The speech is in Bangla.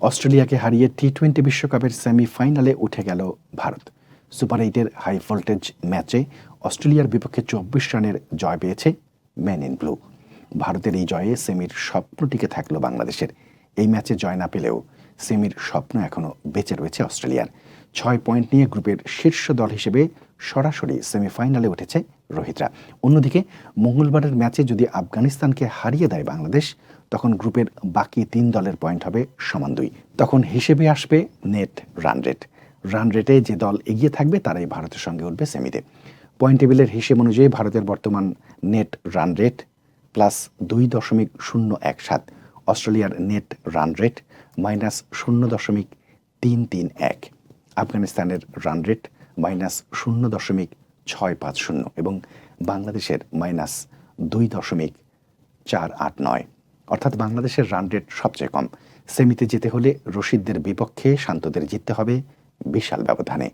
অস্ট্রেলিয়াকে হারিয়ে টি টোয়েন্টি বিশ্বকাপের সেমিফাইনালে উঠে গেল ভারত। সুপার এইটের হাই ভোল্টেজ ম্যাচে অস্ট্রেলিয়ার বিপক্ষে চব্বিশ রানের জয় পেয়েছে ম্যান ইন ব্লু। ভারতের এই জয়ে সেমির স্বপ্ন টিকে থাকল বাংলাদেশের। এই ম্যাচে জয় না পেলেও সেমির স্বপ্ন এখনও বেঁচে রয়েছে অস্ট্রেলিয়ার। ছয় পয়েন্ট নিয়ে গ্রুপের শীর্ষ দল হিসেবে সরাসরি সেমিফাইনালে উঠেছে রোহিতরা। অন্যদিকে, মঙ্গলবারের ম্যাচে যদি আফগানিস্তানকে হারিয়ে দেয় বাংলাদেশ, তখন গ্রুপের বাকি তিন দলের পয়েন্ট হবে সমান দুই। তখন হিসেবে আসবে নেট রান রেট। রান রেটে যে দল এগিয়ে থাকবে, তারাই ভারতের সঙ্গে উঠবে সেমিতে। পয়েন্ট টেবিলের হিসেব অনুযায়ী ভারতের বর্তমান নেট রান রেট প্লাস দুই দশমিক শূন্য এক সাত, অস্ট্রেলিয়ার নেট রান রেট মাইনাস শূন্য দশমিক তিন তিন এক। আফগানিস্তানের রান রেট মাইনাস শূন্য দশমিক ছয় পাঁচ শূন্য এবং বাংলাদেশের মাইনাস দুই দশমিক চার আট নয়। অর্থাৎ বাংলাদেশের রান রেট সবচেয়ে কম। সেমিতে যেতে হলে রশিদদের বিপক্ষে শান্তদের জিততে হবে বিশাল ব্যবধানে।